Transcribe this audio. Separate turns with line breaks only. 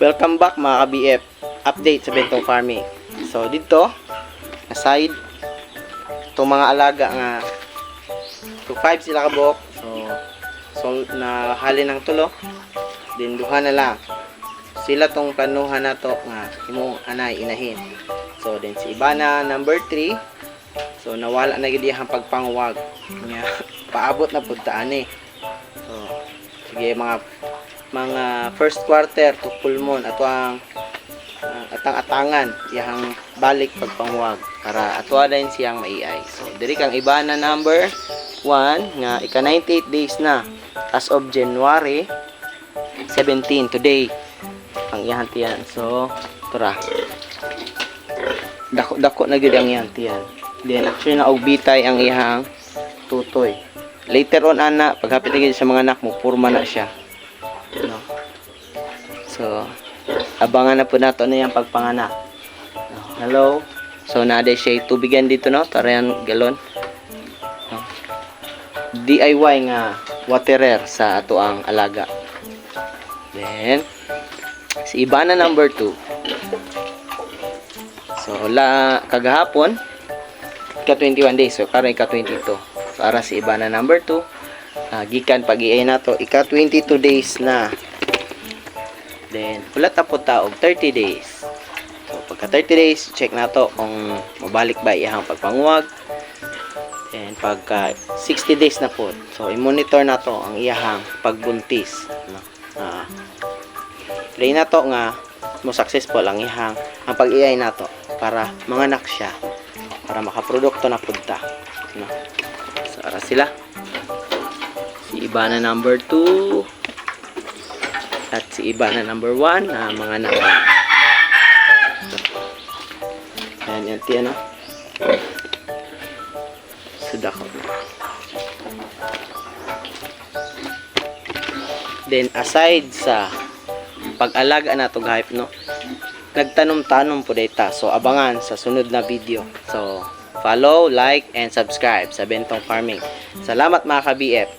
Welcome back mga ka-BF. Update sa Bentong Farming. So dito, aside itong mga alaga nga to 5 sila kabok. So so na halin ng tulo. Din duha na lang. Sila tong planuhan na to nga imong anay inahin. So then si Ibana number 3. So nawala na gid iyang pagpanguwag. Nya paabot na pud ta. So sige mga mga first quarter to full moon ato ang uh, atang-atangan iyang balik pagpanguwag para atwa din siyang maiay. So diri kang Ibana number 1 nga ika 98 days na as of January 17 today ang iyang tiyan. So tara. Dako dako na gyud ang iyang tiyan. Then actually na og bitay ang iyang tutoy. Later on ana paghapit na sa mga anak mo purma na siya. So abangan na po nato na yung pagpanganak. Hello. So na siya tubigan dito no, tarayan galon. No. DIY nga waterer sa ato ang alaga. Then si Ibana number 2. So la kagahapon ka 21 days so karon ka 22. Para si Ibana number 2 Ah, gikan pag iay nato ika 22 days na. Then ulat na po ta og 30 days. So pagka 30 days check nato kung mabalik ba iyang pagpanguwag. And pagka 60 days na po. So i-monitor nato ang iyang pagbuntis, no. Ah. Pray na to nga mo successful ang ihang ang pag-iay nato para manganak siya para makaprodukto na pudta no so ara sila si Ibana number 2 at si Ibana number 1 na mga anak yan yan tiyan no sudak ko then aside sa pag-alaga na to hype no? Nagtanom-tanom po data so abangan sa sunod na video. So follow like and subscribe sa Bentong Farming. Salamat mga ka-BF